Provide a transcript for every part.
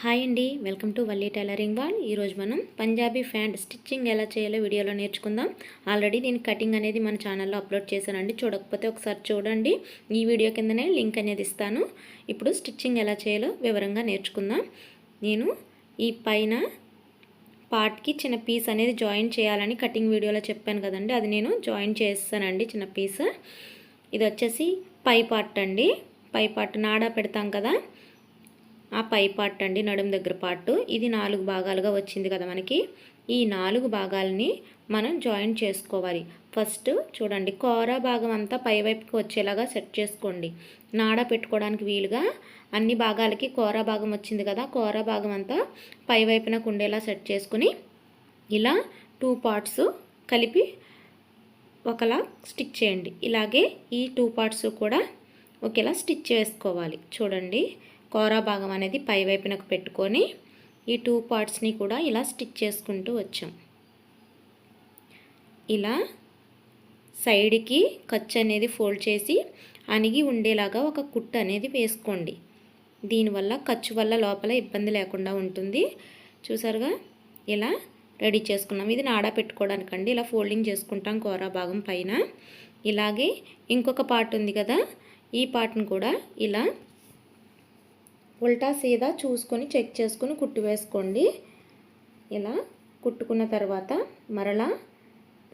Hi అండి welcome to Valli tailoring wall. ఈరోజు మనం పంజాబీ ఫ్యాంట్ స్టిచ్చింగ్ ఎలా చేయాలో వీడియోలో నేర్చుకుందాం. ఆల్రెడీ దీని కటింగ్ అనేది మన ఛానల్లో అప్లోడ్ చేశానండి చూడకపోతే ఒకసారి చూడండి. ఈ వీడియో కిందనే లింక్ అనేది ఇస్తాను. ఇప్పుడు స్టిచ్చింగ్ ఎలా చేయాలో వివరంగా నేర్చుకుందాం. నేను ఈ పైన పార్ట్కి చిన్న పీస్ అనేది జాయిన్ చేయాలని కటింగ్ వీడియోలో చెప్పాను కదండి అది నేను జాయిన్ చేస్తానండి చిన్న పీస్. ఇది వచ్చేసి పై పార్ట్ అండి. పై పార్ట్ నాడా పెడతాం కదా ఆ పై పార్ట్ అండి నడుము దగ్గర పార్ట్. ఇది నాలుగు భాగాలుగా వచ్చింది కదా మనకి. ఈ నాలుగు భాగాలని మనం జాయిన్ చేసుకోవాలి. ఫస్ట్ చూడండి కోర భాగం అంతా పై వైపుకి వచ్చేలాగా సెట్ చేసుకోండి. నాడ పెట్టుకోవడానికి వీలుగా అన్ని భాగాలకి కోర భాగం వచ్చింది కదా కోర భాగం అంతా పై వైపునకు ఉండేలా సెట్ చేసుకుని ఇలా టూ పార్ట్స్ కలిపి ఒకలా స్టిచ్ చేయండి. ఇలాగే ఈ టూ పార్ట్స్ కూడా ఒకేలా స్టిచ్ చేసుకోవాలి. చూడండి కోరా భాగం అనేది పై వైపునకు పెట్టుకొని ఈ టూ పార్ట్స్ని కూడా ఇలా స్టిచ్ చేసుకుంటూ వచ్చాం. ఇలా సైడ్కి ఖర్చు అనేది ఫోల్డ్ చేసి అణిగి ఉండేలాగా ఒక కుట్టు అనేది వేసుకోండి. దీనివల్ల ఖర్చు వల్ల లోపల ఇబ్బంది లేకుండా ఉంటుంది. చూసారుగా? ఇలా రెడీ చేసుకున్నాం. ఇది నాడా పెట్టుకోవడానికండి. ఇలా ఫోల్డింగ్ చేసుకుంటాం కూర భాగం పైన. ఇలాగే ఇంకొక పార్ట్ ఉంది కదా? ఈ పార్ట్ని కూడా ఇలా ఉల్టా సీదా చూసుకొని చెక్ చేసుకొని కుట్టు వేసుకోండి. ఇలా కుట్టుకున్న తర్వాత మరలా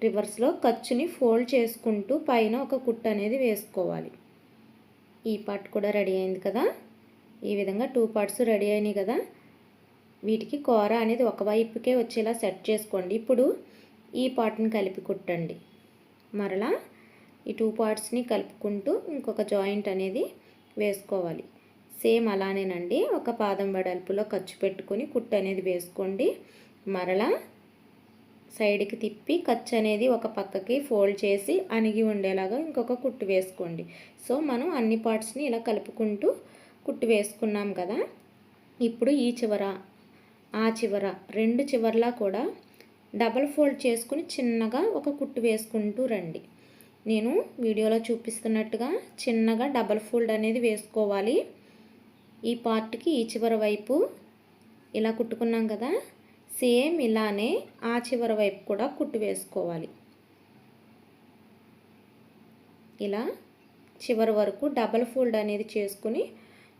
రివర్స్లో ఖర్చుని ఫోల్డ్ చేసుకుంటూ పైన ఒక కుట్టు అనేది వేసుకోవాలి. ఈ పార్ట్ కూడా రెడీ అయింది కదా? ఈ విధంగా టూ పార్ట్స్ రెడీ అయినాయి కదా? వీటికి కూర అనేది ఒక వైపుకే వచ్చేలా సెట్ చేసుకోండి. ఇప్పుడు ఈ పార్ట్ని కలిపి కుట్టండి. మరలా ఈ టూ పార్ట్స్ని కలుపుకుంటూ ఇంకొక జాయింట్ అనేది వేసుకోవాలి. సేమ్ అలానేనండి. ఒక పాదం వెడల్పులో ఖర్చు పెట్టుకొని కుట్టు అనేది వేసుకోండి. మరలా సైడ్కి తిప్పి ఖర్చు అనేది ఒక పక్కకి ఫోల్డ్ చేసి అణిగి ఉండేలాగా ఇంకొక కుట్టు వేసుకోండి. సో మనం అన్ని పార్ట్స్ని ఇలా కలుపుకుంటూ కుట్టు వేసుకున్నాం కదా. ఇప్పుడు ఈ చివర ఆ చివర రెండు చివర్లా కూడా డబల్ ఫోల్డ్ చేసుకుని చిన్నగా ఒక కుట్టు వేసుకుంటూ రండి. నేను వీడియోలో చూపిస్తున్నట్టుగా చిన్నగా డబల్ ఫోల్డ్ అనేది వేసుకోవాలి. ఈ పార్ట్కి ఈ చివరి వైపు ఇలా కుట్టుకున్నాం కదా సేమ్ ఇలానే ఆ చివరి వైపు కూడా కుట్టు వేసుకోవాలి. ఇలా చివరి వరకు డబల్ ఫోల్డ్ అనేది చేసుకుని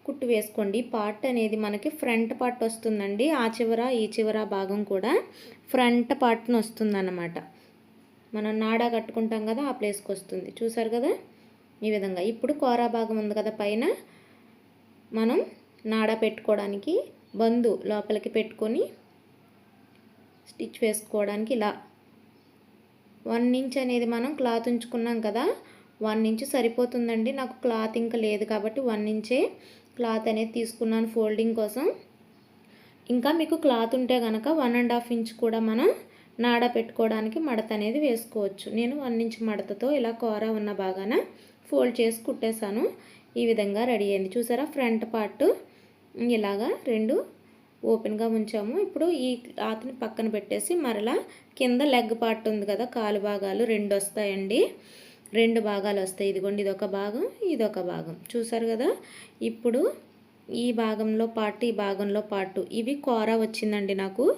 కుట్టు వేసుకోండి. పార్ట్ అనేది మనకి ఫ్రంట్ పార్ట్ వస్తుందండి ఆ చివర ఈ చివర భాగం కూడా ఫ్రంట్ పార్ట్ని వస్తుందన్నమాట. మనం నాడా కట్టుకుంటాం కదా ఆ ప్లేస్కి వస్తుంది. చూసారు కదా? ఈ విధంగా. ఇప్పుడు కోరా భాగం ఉంది కదా పైన మనం నాడ పెట్టుకోవడానికి బందు లోపలికి పెట్టుకొని స్టిచ్ వేసుకోవడానికి ఇలా. వన్ ఇంచ్ అనేది మనం క్లాత్ ఉంచుకున్నాం కదా వన్ ఇంచ్ సరిపోతుందండి. నాకు క్లాత్ ఇంకా లేదు కాబట్టి వన్ ఇంచే క్లాత్ అనేది తీసుకున్నాను ఫోల్డింగ్ కోసం. ఇంకా మీకు క్లాత్ ఉంటే కనుక వన్ అండ్ హాఫ్ ఇంచ్ కూడా మనం నాడ పెట్టుకోవడానికి మడత అనేది వేసుకోవచ్చు. నేను వన్ ఇంచ్ మడతతో ఇలా కూర ఉన్న బాగాన ఫోల్డ్ చేసి కుట్టేశాను. ఈ విధంగా రెడీ అయింది. చూసారా? ఫ్రంట్ పార్ట్ ఇలాగా రెండు ఓపెన్గా ఉంచాము. ఇప్పుడు ఈ క్లాత్ని పక్కన పెట్టేసి మరలా కింద లెగ్ పార్ట్ ఉంది కదా కాలు భాగాలు రెండు వస్తాయండి. రెండు భాగాలు వస్తాయి. ఇదిగోండి ఇదొక భాగం ఇదొక భాగం. చూసారు కదా? ఇప్పుడు ఈ భాగంలో పార్ట్ ఈ భాగంలో పార్ట్. ఇవి కూర వచ్చిందండి నాకు.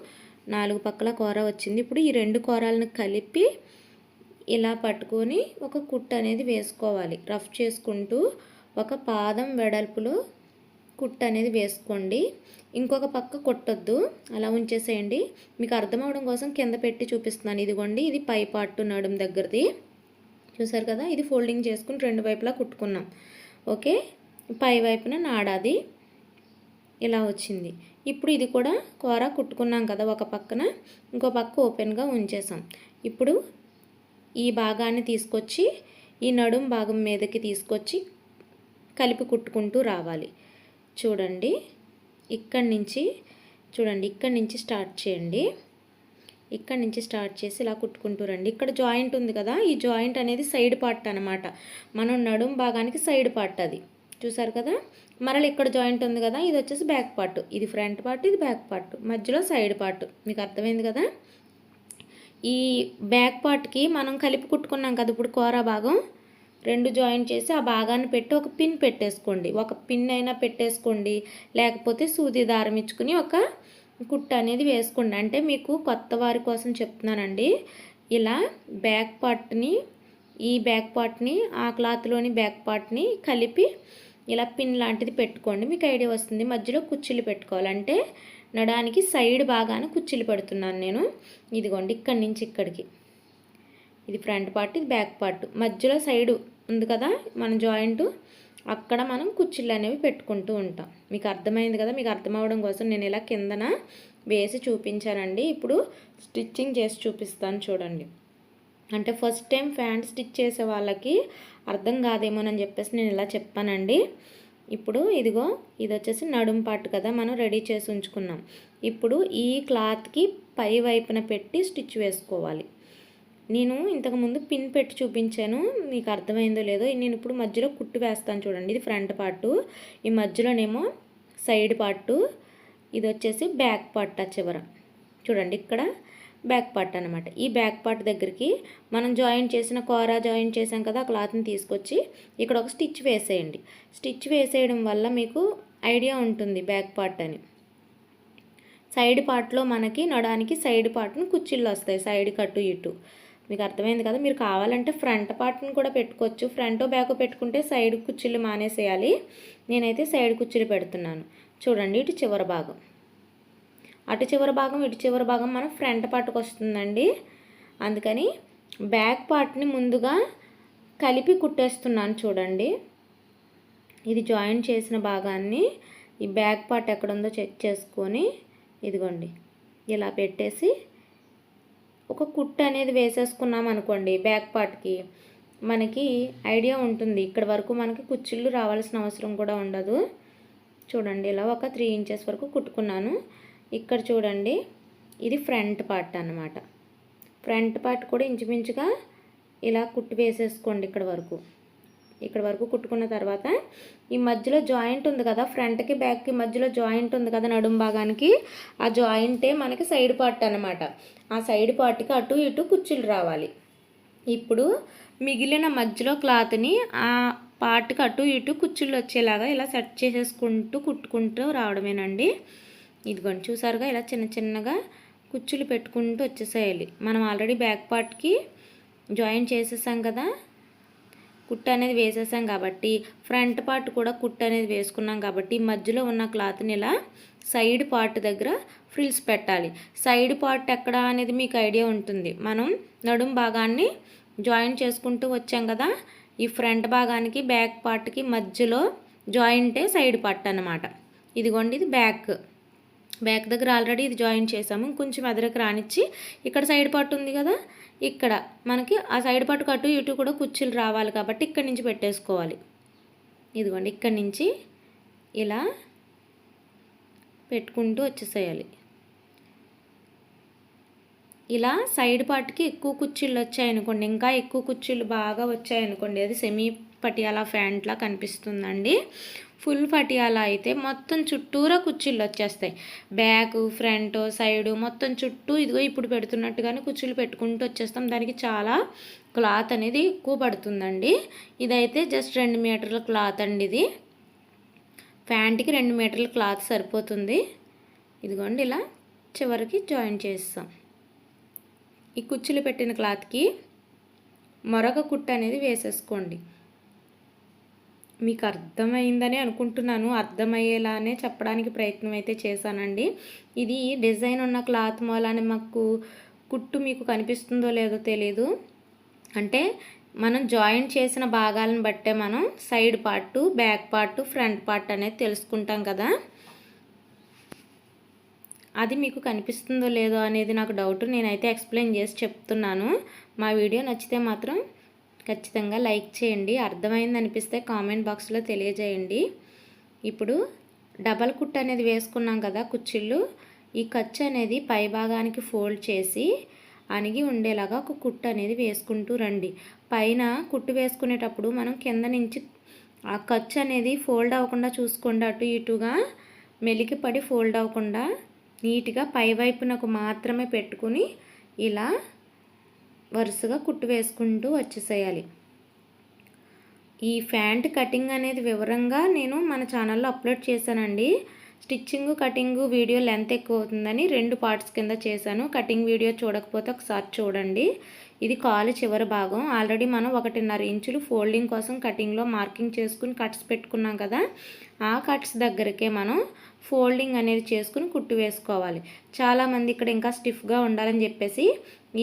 నాలుగు పక్కల కూర వచ్చింది. ఇప్పుడు ఈ రెండు కూరలను కలిపి ఇలా పట్టుకొని ఒక కుట్ అనేది వేసుకోవాలి. రఫ్ చేసుకుంటూ ఒక పాదం వెడల్పులో కుట్టు అనేది వేసుకోండి. ఇంకొక పక్క కొట్టొద్దు. అలా ఉంచేసేయండి. మీకు అర్థం అవడం కోసం కింద పెట్టి చూపిస్తున్నాను. ఇదిగోండి ఇది పై పార్ట్ నడుం దగ్గరది. చూసారు కదా ఇది ఫోల్డింగ్ చేసుకుని రెండు వైపులా కుట్టుకున్నాం. ఓకే పై వైపున నాడాది. ఇలా వచ్చింది. ఇప్పుడు ఇది కూడా కూర కుట్టుకున్నాం కదా ఒక పక్కన. ఇంకో పక్క ఓపెన్గా ఉంచేసాం. ఇప్పుడు ఈ భాగాన్ని తీసుకొచ్చి ఈ నడుం భాగం మీదకి తీసుకొచ్చి కలిపి కుట్టుకుంటూ రావాలి. చూడండి. ఇక్కడి నుంచి చూడండి ఇక్కడి నుంచి స్టార్ట్ చేయండి. ఇక్కడి నుంచి స్టార్ట్ చేసి ఇలా కుట్టుకుంటూ రండి. ఇక్కడ జాయింట్ ఉంది కదా ఈ జాయింట్ అనేది సైడ్ పార్ట్ అనమాట మనం నడుం భాగానికి సైడ్ పార్ట్ అది. చూసారు కదా? మరలా ఇక్కడ జాయింట్ ఉంది కదా ఇది వచ్చేసి బ్యాక్ పార్ట్. ఇది ఫ్రంట్ పార్ట్ ఇది బ్యాక్ పార్ట్. మధ్యలో సైడ్ పార్ట్. మీకు అర్థమైంది కదా? ఈ బ్యాక్ పార్ట్కి మనం కలిపి కుట్టుకున్నాం కదా ఇప్పుడు కూర భాగం. రెండు జాయిన్ చేసి ఆ భాగాన్ని పెట్టి ఒక పిన్ పెట్టేసుకోండి. ఒక పిన్ అయినా పెట్టేసుకోండి. లేకపోతే సూది దారం ఇచ్చుకుని ఒక కుట్ట అనేది వేసుకోండి. అంటే మీకు కొత్త వారి కోసం చెప్తున్నానండి. ఇలా బ్యాక్ పార్ట్ని ఈ బ్యాక్ పార్ట్ని ఆ క్లాత్లోని బ్యాక్ పార్ట్ని కలిపి ఇలా పిన్ లాంటిది పెట్టుకోండి. మీకు ఐడియా వస్తుంది. మధ్యలో కుర్చీలు పెట్టుకోవాలంటే నడానికి సైడ్ బాగానే కుర్చీలు పెడుతున్నాను నేను. ఇదిగోండి ఇక్కడి నుంచి ఇక్కడికి. ఇది ఫ్రంట్ పార్ట్ ఇది బ్యాక్ పార్ట్ మధ్యలో సైడు ఉంది కదా? మన జాయింట్ అక్కడ మనం కుర్చీలు అనేవి పెట్టుకుంటూ ఉంటాం. మీకు అర్థమైంది కదా? మీకు అర్థమవడం కోసం నేను ఇలా కిందన వేసి చూపించానండి. ఇప్పుడు స్టిచ్చింగ్ చేసి చూపిస్తాను చూడండి. అంటే ఫస్ట్ టైం ఫ్యాంట్ స్టిచ్ చేసే వాళ్ళకి అర్థం కాదేమోనని చెప్పేసి నేను ఇలా చెప్పానండి. ఇప్పుడు ఇదిగో ఇది వచ్చేసి నడుం పాటు కదా మనం రెడీ చేసి ఉంచుకున్నాం. ఇప్పుడు ఈ క్లాత్కి పై వైపున పెట్టి స్టిచ్ వేసుకోవాలి. నేను ఇంతకుముందు పిన్ పెట్టి చూపించాను. మీకు అర్థమైందో లేదో నేను ఇప్పుడు మధ్యలో కుట్టు వేస్తాను చూడండి. ఇది ఫ్రంట్ పార్టు ఈ మధ్యలోనేమో సైడ్ పార్టు ఇది వచ్చేసి బ్యాక్ పార్ట్ ఆ చివర. చూడండి ఇక్కడ బ్యాక్ పార్ట్ అనమాట ఈ బ్యాక్ పార్ట్ దగ్గరికి మనం జాయిన్ చేసిన కోరా జాయిన్ చేసాం కదా ఆ క్లాత్ని తీసుకొచ్చి ఇక్కడ ఒక స్టిచ్ వేసేయండి. స్టిచ్ వేసేయడం వల్ల మీకు ఐడియా ఉంటుంది బ్యాక్ పార్ట్ అని. సైడ్ పార్ట్లో మనకి నడానికి సైడ్ పార్ట్ను కుచ్చిళ్ళు వస్తాయి సైడ్ కట్టు ఇటు. మీకు అర్థమైంది కదా? మీరు కావాలంటే ఫ్రంట్ పార్ట్ని కూడా పెట్టుకోవచ్చు. ఫ్రంట్ బ్యాక్ పెట్టుకుంటే సైడ్ కుర్చీలు మానేసేయాలి. నేనైతే సైడ్ కుర్చీలు పెడుతున్నాను. చూడండి ఇటు చివరి భాగం. అటు చివరి భాగం ఇటు చివరి భాగం మనం ఫ్రంట్ పార్ట్కి వస్తుందండి. అందుకని బ్యాక్ పార్ట్ని ముందుగా కలిపి కుట్టేస్తున్నాను చూడండి. ఇది జాయిన్ చేసిన భాగాన్ని ఈ బ్యాక్ పార్ట్ ఎక్కడుందో చెక్ చేసుకొని ఇదిగోండి. ఇలా పెట్టేసి ఒక కుట్టు అనేది వేసేసుకున్నాం అనుకోండి బ్యాక్ పార్ట్కి మనకి ఐడియా ఉంటుంది. ఇక్కడ వరకు మనకి కుచ్చిళ్ళు రావాల్సిన అవసరం కూడా ఉండదు. చూడండి ఇలా ఒక త్రీ ఇంచెస్ వరకు కుట్టుకున్నాను. ఇక్కడ చూడండి ఇది ఫ్రంట్ పార్ట్ అన్నమాట. ఫ్రంట్ పార్ట్ కూడా ఇంచుమించుగా ఇలా కుట్టు వేసేసుకోండి ఇక్కడ వరకు. ఇక్కడ వరకు కుట్టుకున్న తర్వాత ఈ మధ్యలో జాయింట్ ఉంది కదా ఫ్రంట్కి బ్యాక్కి మధ్యలో జాయింట్ ఉంది కదా నడుం భాగానికి ఆ జాయింటే మనకి సైడ్ పార్ట్ అనమాట ఆ సైడ్ పార్ట్కి అటు ఇటు కుర్చీలు రావాలి. ఇప్పుడు మిగిలిన మధ్యలో క్లాత్ని ఆ పార్ట్కి అటు ఇటు కుర్చీలు వచ్చేలాగా ఇలా సెట్ చేసేసుకుంటూ కుట్టుకుంటూ రావడమేనండి. ఇదిగోండి చూసారుగా ఇలా చిన్న చిన్నగా కుచ్చులు పెట్టుకుంటూ వచ్చేసేయాలి. మనం ఆల్రెడీ బ్యాక్ పార్ట్కి జాయిన్ చేసేసాం కదా కుట్ట అనేది వేసేసాం కాబట్టి ఫ్రంట్ పార్ట్ కూడా కుట్ట అనేది వేసుకున్నాం కాబట్టి మధ్యలో ఉన్న క్లాత్ని ఇలా సైడ్ పార్ట్ దగ్గర ఫ్రిల్స్ పెట్టాలి. సైడ్ పార్ట్ ఎక్కడ అనేది మీకు ఐడియా ఉంటుంది. మనం నడుం భాగాన్ని జాయిన్ చేసుకుంటూ వచ్చాం కదా ఈ ఫ్రంట్ భాగానికి బ్యాక్ పార్ట్కి మధ్యలో జాయింటే సైడ్ పార్ట్ అనమాట ఇదిగోండి ఇది బ్యాక్. బ్యాక్ దగ్గర ఆల్రెడీ ఇది జాయిన్ చేసాము. కొంచెం ఎదరకు రానిచ్చి ఇక్కడ సైడ్ పార్ట్ ఉంది కదా ఇక్కడ మనకి ఆ సైడ్ పట్టుకు అటు ఇటు కూడా కుర్చీలు రావాలి కాబట్టి ఇక్కడి నుంచి పెట్టేసుకోవాలి. ఇదిగోండి ఇక్కడి నుంచి ఇలా పెట్టుకుంటూ వచ్చేసేయాలి. ఇలా సైడ్ పార్ట్కి ఎక్కువ కుర్చీలు వచ్చాయనుకోండి ఇంకా ఎక్కువ కుర్చీలు బాగా వచ్చాయనుకోండి అది సెమీ పటియాలా ఫ్యాంట్లా కనిపిస్తుందండి. ఫుల్ పటియాలా అయితే మొత్తం చుట్టూరా కుర్చీలు వచ్చేస్తాయి. బ్యాక్ ఫ్రంట్ సైడు మొత్తం చుట్టూ ఇదిగో ఇప్పుడు పెడుతున్నట్టుగానే కుర్చీలు పెట్టుకుంటూ వచ్చేస్తాం. దానికి చాలా క్లాత్ అనేది ఎక్కువ పడుతుందండి. ఇదైతే జస్ట్ రెండు మీటర్ల క్లాత్ అండి ఇది. ప్యాంట్కి రెండు మీటర్ల క్లాత్ సరిపోతుంది. ఇదిగోండి ఇలా చివరికి జాయిన్ చేస్తాం. ఈ కుర్చీలు పెట్టిన క్లాత్కి మరొక కుట్ట అనేది వేసేసుకోండి. మీకు అర్థమైందని అనుకుంటున్నాను. అర్థమయ్యేలానే చెప్పడానికి ప్రయత్నం అయితే చేశానండి. ఇది డిజైన్ ఉన్న క్లాత్ మూలాన్ని మాకు కుట్టు మీకు కనిపిస్తుందో లేదో తెలీదు. అంటే మనం జాయింట్ చేసిన భాగాలను బట్టే మనం side part back part front part అనేది తెలుసుకుంటాం కదా. అది మీకు కనిపిస్తుందో లేదో అనేది నాకు డౌట్. నేనైతే ఎక్స్ప్లెయిన్ చేసి చెప్తున్నాను. మా వీడియో నచ్చితే మాత్రం ఖచ్చితంగా లైక్ చేయండి. అర్థమైంది అనిపిస్తే కామెంట్ బాక్స్లో తెలియజేయండి. ఇప్పుడు డబల్ కుట్ అనేది వేసుకున్నాం కదా కుచ్చిళ్ళు. ఈ ఖర్చు అనేది పై భాగానికి ఫోల్డ్ చేసి అణిగి ఉండేలాగా ఒక కుట్టు అనేది వేసుకుంటూ రండి. పైన కుట్టు వేసుకునేటప్పుడు మనం కింద నుంచి ఆ ఖర్చు అనేది ఫోల్డ్ అవ్వకుండా చూసుకోండి. అటు ఇటుగా మెలికి పడి ఫోల్డ్ అవ్వకుండా నీట్గా పై వైపునకు మాత్రమే పెట్టుకుని ఇలా వరుసగా కుట్టు వేసుకుంటూ వచ్చేసేయాలి. ఈ ఫ్యాంట్ కటింగ్ అనేది వివరంగా నేను మన ఛానల్లో అప్లోడ్ చేశానండి. స్టిచ్చింగ్ కటింగ్ వీడియో లెంత్ ఎక్కువ అవుతుందని రెండు పార్ట్స్ కింద చేశాను. కటింగ్ వీడియో చూడకపోతే ఒకసారి చూడండి. ఇది కాలు చివరి భాగం. ఆల్రెడీ మనం ఒకటిన్నర ఇంచులు ఫోల్డింగ్ కోసం కటింగ్లో మార్కింగ్ చేసుకుని కట్స్ పెట్టుకున్నాం కదా. ఆ కట్స్ దగ్గరకే మనం ఫోల్డింగ్ అనేది చేసుకుని కుట్టు వేసుకోవాలి. చాలామంది ఇక్కడ ఇంకా స్టిఫ్గా ఉండాలని చెప్పేసి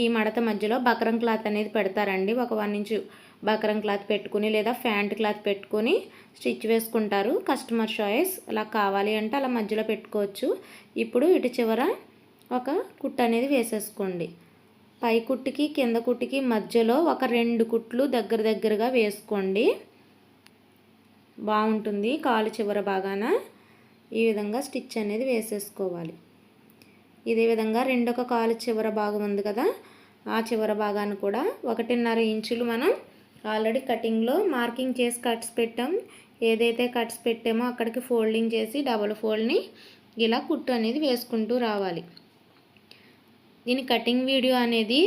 ఈ మడత మధ్యలో బకరం క్లాత్ అనేది పెడతారండి. ఒక వన్ ఇంచు బకరం క్లాత్ పెట్టుకుని లేదా ఫ్యాంట్ క్లాత్ పెట్టుకొని స్టిచ్ వేసుకుంటారు. కస్టమర్ చాయిస్ అలా కావాలి అంటే అలా మధ్యలో పెట్టుకోవచ్చు. ఇప్పుడు ఇటు చివర ఒక కుట్టు అనేది వేసేసుకోండి. పై కుట్టుకి కింద కుట్టుకి మధ్యలో ఒక రెండు కుట్లు దగ్గర దగ్గరగా వేసుకోండి. బాగుంటుంది. కాలు చివర బాగాన ఈ విధంగా స్టిచ్ అనేది వేసేసుకోవాలి. ఇదే విధంగా రెండొక కాలు చివర భాగం ఉంది కదా ఆ చివర భాగాన్ని కూడా ఒకటిన్నర ఇంచులు మనం ఆల్రెడీ కటింగ్లో మార్కింగ్ చేసి కట్స్ పెట్టాం. ఏదైతే కట్స్ పెట్టామో అక్కడికి ఫోల్డింగ్ చేసి డబుల్ ఫోల్డ్ని ఇలా కుట్టు అనేది వేసుకుంటూ రావాలి. దీని కటింగ్ వీడియో అనేది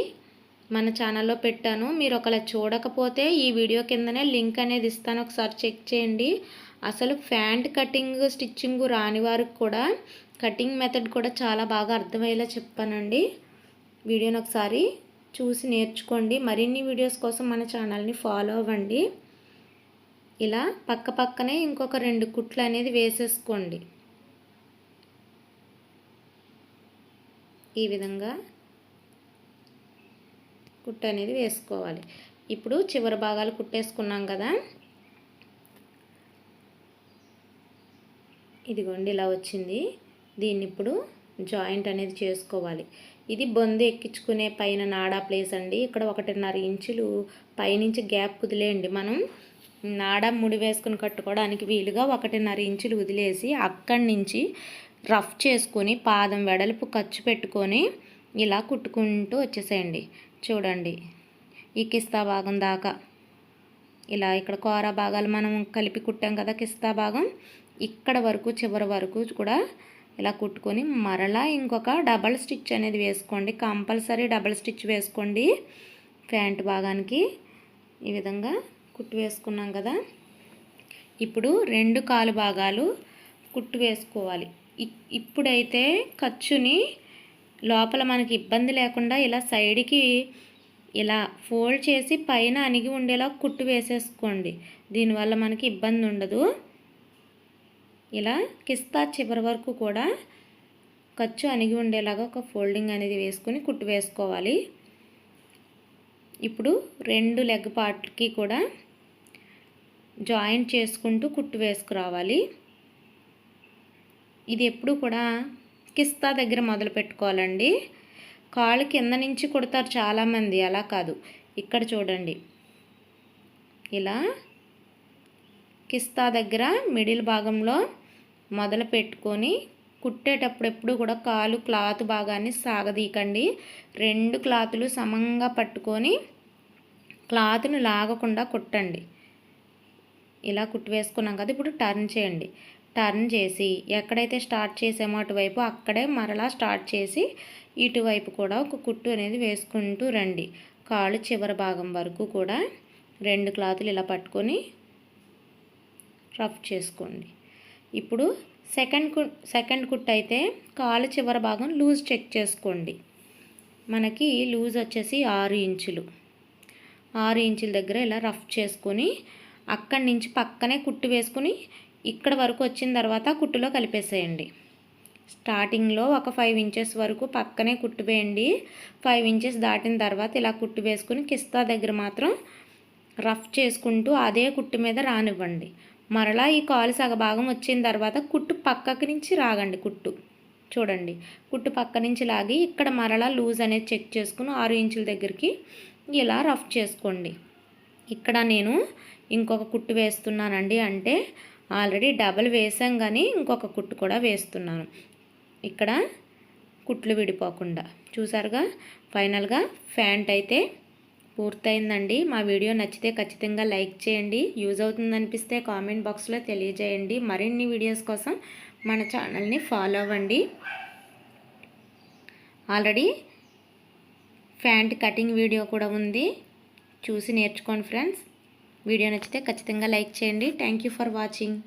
మన ఛానల్లో పెట్టాను. మీరు ఒకవేళ చూడకపోతే ఈ వీడియో కిందనే లింక్ అనేది ఇస్తాను. ఒకసారి చెక్ చేయండి. అసలు ఫ్యాంట్ కటింగ్ స్టిచ్చింగ్ రాని వారికి కూడా కటింగ్ మెథడ్ కూడా చాలా బాగా అర్థమయ్యేలా చెప్పానండి. వీడియోని ఒకసారి చూసి నేర్చుకోండి. మరిన్ని వీడియోస్ కోసం మన ఛానల్ని ఫాలో అవ్వండి. ఇలా పక్క పక్కనే ఇంకొక రెండు కుట్లు అనేది వేసేసుకోండి. ఈ విధంగా కుట్టు అనేది వేసుకోవాలి. ఇప్పుడు చివరి భాగాలు కుట్టేసుకున్నాం కదా. ఇదిగోండి ఇలా వచ్చింది. దీన్ని ఇప్పుడు జాయింట్ అనేది చేసుకోవాలి. ఇది బొందు ఎక్కించుకునే పైన నాడా ప్లేస్ అండి. ఇక్కడ ఒకటిన్నర ఇంచులు పైనుంచి గ్యాప్ వదిలేయండి మనం నాడా ముడి వేసుకుని కట్టుకోవడానికి వీలుగా ఒకటిన్నర ఇంచులు వదిలేసి అక్కడి నుంచి రఫ్ చేసుకొని పాదం వెడల్పు ఖర్చు పెట్టుకొని ఇలా కుట్టుకుంటూ వచ్చేసేయండి. చూడండి ఈ కిస్తా భాగం దాకా. ఇలా ఇక్కడ కూర భాగాలు మనం కలిపి కుట్టాం కదా కిస్తా భాగం. ఇక్కడ వరకు చివరి వరకు కూడా ఇలా కుట్టుకొని మరలా ఇంకొక డబల్ స్టిచ్ అనేది వేసుకోండి. కంపల్సరీ డబల్ స్టిచ్ వేసుకోండి. ప్యాంట్ భాగానికి ఈ విధంగా కుట్టు వేసుకున్నాం కదా. ఇప్పుడు రెండు కాలు భాగాలు కుట్టు వేసుకోవాలి. ఇప్పుడైతే ఖర్చుని లోపల మనకి ఇబ్బంది లేకుండా ఇలా సైడ్కి ఇలా ఫోల్డ్ చేసి పైన అణిగి ఉండేలా కుట్టు వేసేసుకోండి. దీనివల్ల మనకి ఇబ్బంది ఉండదు ఇలా కిస్తా చివరి వరకు కూడా ఖర్చు అణిగి ఉండేలాగా ఒక ఫోల్డింగ్ అనేది వేసుకొని కుట్టు వేసుకోవాలి. ఇప్పుడు రెండు లెగ్ పార్ట్కి కూడా జాయింట్ చేసుకుంటూ కుట్టు వేసుకురావాలి. ఇది ఎప్పుడు కూడా కిస్తా దగ్గర మొదలు పెట్టుకోవాలండి. కాళ్ళు కింద నుంచి కుడతారు చాలామంది అలా కాదు. ఇక్కడ చూడండి. ఇలా కిస్తా దగ్గర మిడిల్ భాగంలో మొదలు పెట్టుకొని కుట్టేటప్పుడు ఎప్పుడు కూడా కాలు క్లాత్ భాగాన్ని సాగదీకండి రెండు క్లాతులు సమంగా పట్టుకొని క్లాత్ను లాగకుండా కుట్టండి. ఇలా కుట్టి వేసుకున్నాం కదా ఇప్పుడు టర్న్ చేయండి. టర్న్ చేసి ఎక్కడైతే స్టార్ట్ చేసామో అటువైపు అక్కడే మరలా స్టార్ట్ చేసి ఇటువైపు కూడా ఒక కుట్టు అనేది వేసుకుంటూ రండి. కాళ్ళు చివరి భాగం వరకు కూడా రెండు క్లాతులు ఇలా పట్టుకొని రఫ్ చేసుకోండి. ఇప్పుడు సెకండ్కు సెకండ్ కుట్ అయితే కాలు చివరి భాగం లూజ్ చెక్ చేసుకోండి. మనకి లూజ్ వచ్చేసి ఆరు ఇంచులు. ఆరు ఇంచుల దగ్గర ఇలా రఫ్ చేసుకొని అక్కడి నుంచి పక్కనే కుట్టు వేసుకుని ఇక్కడ వరకు వచ్చిన తర్వాత కుట్టులో కలిపేసేయండి. స్టార్టింగ్లో ఒక ఫైవ్ ఇంచెస్ వరకు పక్కనే కుట్టు వేయండి. ఫైవ్ ఇంచెస్ దాటిన తర్వాత ఇలా కుట్టు వేసుకుని కిస్తా దగ్గర మాత్రం రఫ్ చేసుకుంటూ అదే కుట్టు మీద రానివ్వండి. మరలా ఈ కాలు సగభాగం వచ్చిన తర్వాత కుట్టు పక్కకి నుంచి రాగండి కుట్టు. చూడండి. కుట్టు పక్క నుంచి లాగి ఇక్కడ మరలా లూజ్ అనేది చెక్ చేసుకుని ఆరు ఇంచుల దగ్గరికి ఇలా రఫ్ చేసుకోండి. ఇక్కడ నేను ఇంకొక కుట్టు వేస్తున్నానండి. అంటే ఆల్రెడీ డబల్ వేసాం కానీ ఇంకొక కుట్టు కూడా వేస్తున్నాను. ఇక్కడ కుట్లు విడిపోకుండా. చూసారుగా? ఫైనల్గా ఫ్యాంట్ అయితే పూర్తయిందండి. మా వీడియో నచ్చితే ఖచ్చితంగా లైక్ చేయండి. యూజ్ అవుతుంది అనిపిస్తే కామెంట్ బాక్స్లో తెలియజేయండి. మరిన్ని వీడియోస్ కోసం మన ఛానల్ని ఫాలో అవ్వండి. ఆల్రెడీ ఫ్యాంట్ కటింగ్ వీడియో కూడా ఉంది. చూసి నేర్చుకోండి ఫ్రెండ్స్. వీడియో నచ్చితే ఖచ్చితంగా లైక్ చేయండి. Thank you for watching.